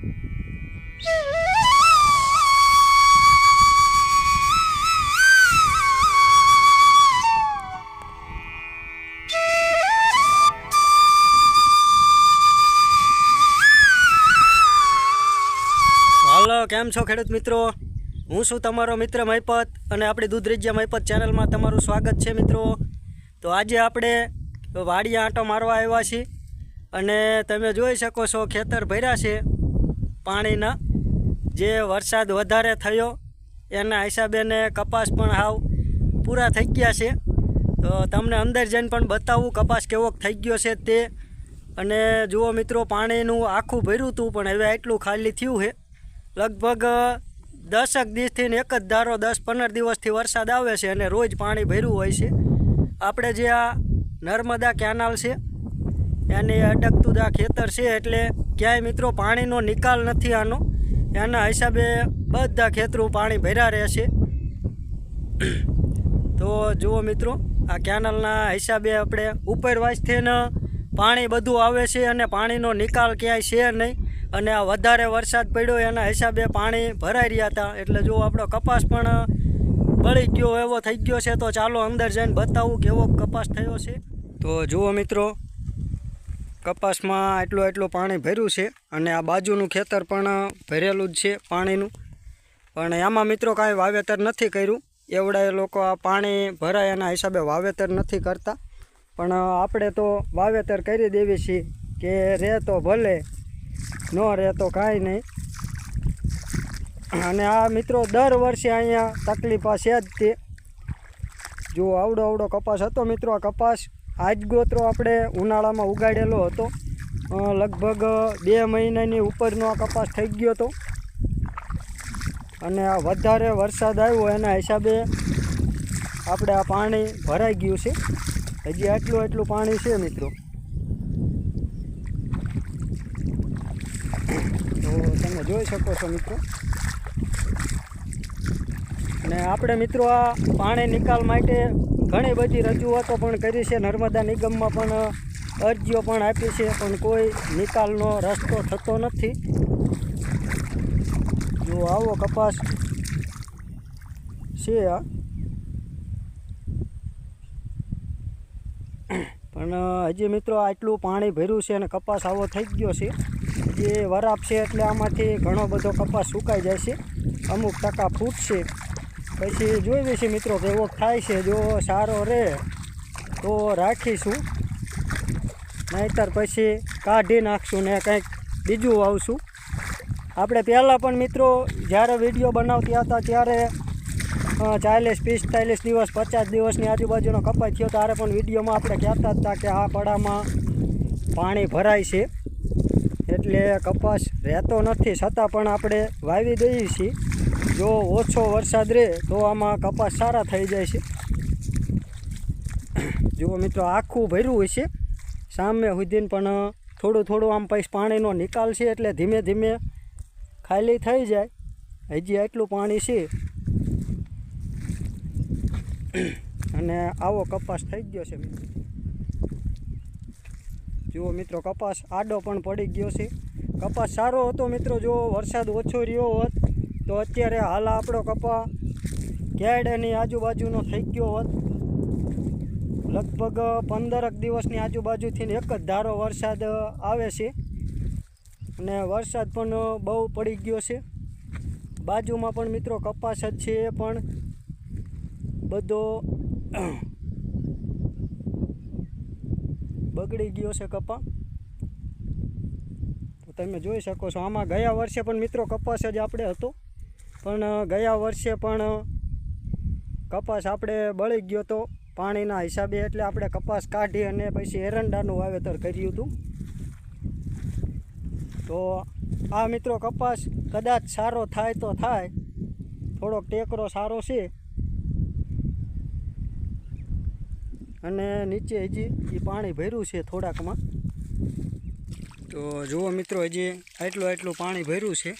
કેમ છો ખેડૂત મિત્રો? હું છું તમારો મિત્ર મહિપત અને આપણી દૂધરેજિયા મહિપત ચેનલમાં તમારું સ્વાગત છે મિત્રો. તો આજે આપણે વાડીયા આંટો મારવા આવ્યા છીએ અને તમે જોઈ શકો છો ખેતર ભર્યા છે. પાણીના જે વરસાદ વધારે થયો, એના હિસાબે ને કપાસ પણ હાવ પૂરા થઈ ગયા છે. તો તમને અંદર જઈને પણ બતાવું કપાસ કેવોક થઈ ગયો છે તે. અને જુઓ મિત્રો, પાણીનું આખું ભર્યું હતું પણ હવે આટલું ખાલી થયું છે. લગભગ દસક દિવસથી ને એક જ ધારો દસ પંદર દિવસથી વરસાદ આવે છે અને રોજ પાણી ભર્યું હોય છે. આપણે જે આ નર્મદા કેનાલ છે, એની અડકતું ખેતર છે એટલે ક્યાંય મિત્રો પાણીનો નિકાલ નથી આનો. એના હિસાબે બધા ખેતરું પાણી ભર્યા રહેશે તો જુઓ મિત્રો, આ કેનલના હિસાબે આપણે ઉપરવાસથી ને પાણી બધું આવે છે અને પાણીનો નિકાલ ક્યાંય છે નહીં. અને આ વધારે વરસાદ પડ્યો એના હિસાબે પાણી ભરાઈ રહ્યા હતા. એટલે જો આપણો કપાસ પણ બળી ગયો એવો થઈ ગયો છે. તો ચાલો અંદર જઈને બતાવું કેવો કપાસ થયો છે. તો જુઓ મિત્રો કપાસમાં એટલું એટલું પાણી ભર્યું છે અને આ બાજુનું ખેતર પણ ભરેલું જ છે પાણીનું. પણ એમાં મિત્રો કાંઈ વાવેતર નથી કર્યું. એવડા લોકો આ પાણી ભરાય એના હિસાબે વાવેતર નથી કરતા. પણ આપણે તો વાવેતર કરી દેવી છીએ કે રહે તો ભલે, ન રહે તો કાંઈ નહીં. અને આ મિત્રો દર વર્ષે અહીંયા તકલીફ છે જ તે. જો આવડો આવડો કપાસ હતો મિત્રો આ કપાસ આજ ગોત્રો આપણે ઉનાળામાં ઉગાડેલો હતો. લગભગ બે મહિનાની ઉપરનો આ કપાસ થઈ ગયો હતો. અને આ વધારે વરસાદ આવ્યો એના હિસાબે આપણે આ પાણી ભરાઈ ગયું છે. હજી આટલું આટલું પાણી છે મિત્રો. તો તમે જોઈ શકો છો મિત્રો. અને આપણે મિત્રો આ પાણી નિકાલ માટે ઘણી બધી રજૂઆતો પણ કરી છે. નર્મદા નિગમમાં પણ અરજીઓ પણ આપી છે, પણ કોઈ નિકાલનો રસ્તો થતો નથી. જો આવો કપાસ છે પણ હજી મિત્રો આટલું પાણી ભર્યું છે અને કપાસ આવો થઈ ગયો છે. જે વરાપ છે એટલે આમાંથી ઘણો બધો કપાસ સુકાઈ જાય છે. અમુક ટકા ફૂટશે. પછી જોઈએ છે મિત્રો કેવો થાય છે, જો સારો રહે તો રાખીશું. નહીતર પછી કાઢી નાખશું ને કંઈક બીજું વાવશું. આપણે પહેલાં પણ મિત્રો જ્યારે વીડિયો બનાવતા હતા ત્યારે ચાલીસ પિસ્તાલીસ દિવસ, પચાસ દિવસની આજુબાજુનો કપાસ થયો, ત્યારે પણ વિડીયોમાં આપણે કહેતા હતા કે આ પડામાં પાણી ભરાય છે. એટલે કપાસ રહેતો નથી, છતાં પણ આપણે વાવી દઈએ છીએ. જો ઓછો વરસાદ રહે તો આમાં કપાસ સારા થઈ જાય છે. જુઓ મિત્રો આખું ભર્યું હોય છે. સામે સુધીને પણ થોડું થોડું આમ પછી પાણીનો નિકાલ છે એટલે ધીમે ધીમે ખાલી થઈ જાય. હજી આટલું પાણી છે. અને આવો કપાસ થઈ ગયો છે જુઓ મિત્રો, કપાસ આડો પણ પડી ગયો છે. કપાસ સારો હતો મિત્રો, જો વરસાદ ઓછો રહ્યો હોત તો અત્યારે હાલ આપણો કપા કેડની આજુબાજુનો થઈ ગયો હોત. લગભગ પંદરક દિવસની આજુબાજુથી એક જ ધારો વરસાદ આવે છે. અને વરસાદ પણ બહુ પડી ગયો છે. બાજુમાં પણ મિત્રો કપાસ જ છે એ પણ. બધો બગડી ગયો છે કપા. તમે જોઈ શકો છો, આમાં ગયા વર્ષે પણ મિત્રો કપાસ જ આપણે હતો. પણ ગયા વર્ષે પણ કપાસ આપણે બળી ગયો તો પાણીના હિસાબે એટલે આપણે કપાસ કાઢી અને પછી એરંડાનું વાવેતર કર્યું હતું. તો આ મિત્રો કપાસ કદાચ સારો થાય તો થાય, થોડોક ટેકરો સારો છે. અને નીચે હજી એ પાણી ભર્યું છે થોડાકમાં. તો જુઓ મિત્રો, હજી આટલું આટલું પાણી ભર્યું છે.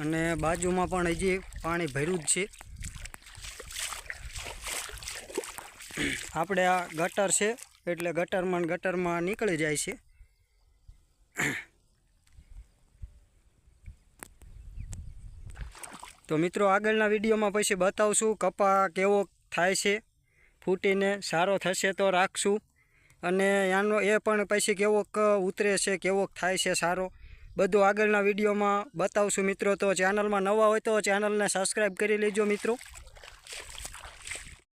અને બાજુમાં પણ હજી પાણી ભર્યું જ છે. આપણે આ ગટર છે, એટલે ગટરમાં ગટરમાં નીકળી જાય છે. તો મિત્રો, આગળના વિડીયોમાં પછી બતાવશું કપા કેવો થાય છે. ફૂટીને સારો થશે તો રાખશું. અને એનો એ પણ પછી કેવોક ઉતરે છે, કેવોક થાય છે સારો. બધું આગળના વિડીયોમાં બતાવશું મિત્રો. તો ચેનલમાં નવા હોય તો ચેનલને સબસ્ક્રાઈબ કરી લેજો મિત્રો.